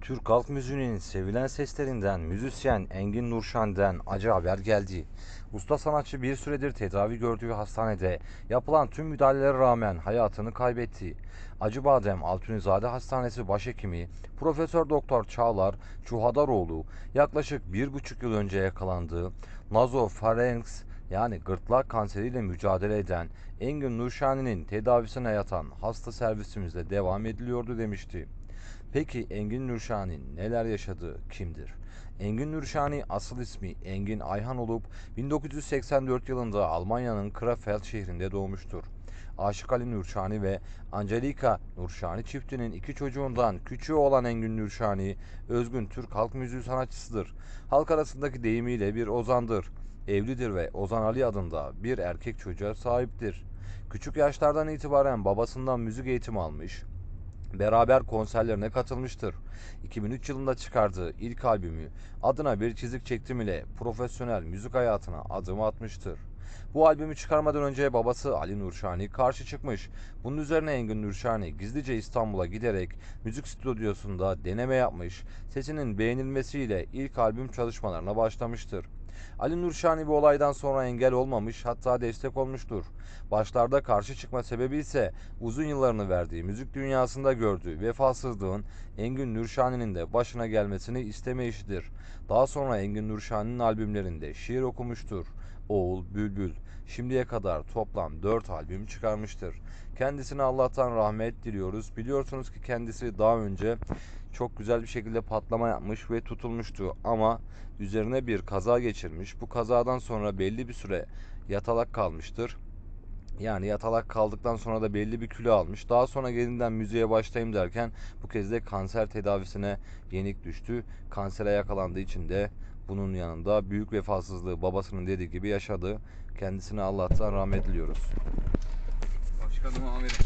Türk halk müziğinin sevilen seslerinden müzisyen Engin Nurşen'den acı haber geldi. Usta sanatçı bir süredir tedavi gördüğü hastanede yapılan tüm müdahalelere rağmen hayatını kaybetti. Acıbadem Altunizade Hastanesi Başhekimi Profesör Doktor Çağlar Çuhadaroğlu yaklaşık bir buçuk yıl önce yakalandığı nazofarenks yani gırtlak kanseriyle mücadele eden Engin Nurşani'nin tedavisine yatan hasta servisimizde devam ediliyordu demişti. Peki Engin Nurşani neler yaşadı, kimdir? Engin Nurşani asıl ismi Engin Ayhan olup 1984 yılında Almanya'nın Krefeld şehrinde doğmuştur. Aşık Ali Nurşani ve Angelika Nurşani çiftinin iki çocuğundan küçüğü olan Engin Nurşani, özgün Türk halk müziği sanatçısıdır. Halk arasındaki deyimiyle bir ozandır. Evlidir ve Ozan Ali adında bir erkek çocuğa sahiptir. Küçük yaşlardan itibaren babasından müzik eğitimi almış, beraber konserlerine katılmıştır. 2003 yılında çıkardığı ilk albümü adına bir çizik çektim ile profesyonel müzik hayatına adım atmıştır. Bu albümü çıkarmadan önce babası Ali Nurşani karşı çıkmış. Bunun üzerine Engin Nurşani gizlice İstanbul'a giderek müzik stüdyosunda deneme yapmış. Sesinin beğenilmesiyle ilk albüm çalışmalarına başlamıştır. Ali Nurşani bu olaydan sonra engel olmamış hatta destek olmuştur. Başlarda karşı çıkma sebebi ise uzun yıllarını verdiği müzik dünyasında gördüğü vefasızlığın Engin Nurşani'nin de başına gelmesini istemeyişidir. Daha sonra Engin Nurşani'nin albümlerinde şiir okumuştur. Oğul, Bülbül, şimdiye kadar toplam 4 albüm çıkarmıştır. Kendisine Allah'tan rahmet diliyoruz. Biliyorsunuz ki kendisi daha önce çok güzel bir şekilde patlama yapmış ve tutulmuştu ama üzerine bir kaza geçirmiş. Bu kazadan sonra belli bir süre yatalak kalmıştır. Yani yatalak kaldıktan sonra da belli bir kilo almış. Daha sonra yeniden müziğe başlayayım derken bu kez de kanser tedavisine yenik düştü. Kansere yakalandığı için de bunun yanında büyük vefasızlığı babasının dediği gibi yaşadı. Kendisine Allah'tan rahmet diliyoruz. Başkanım amirim.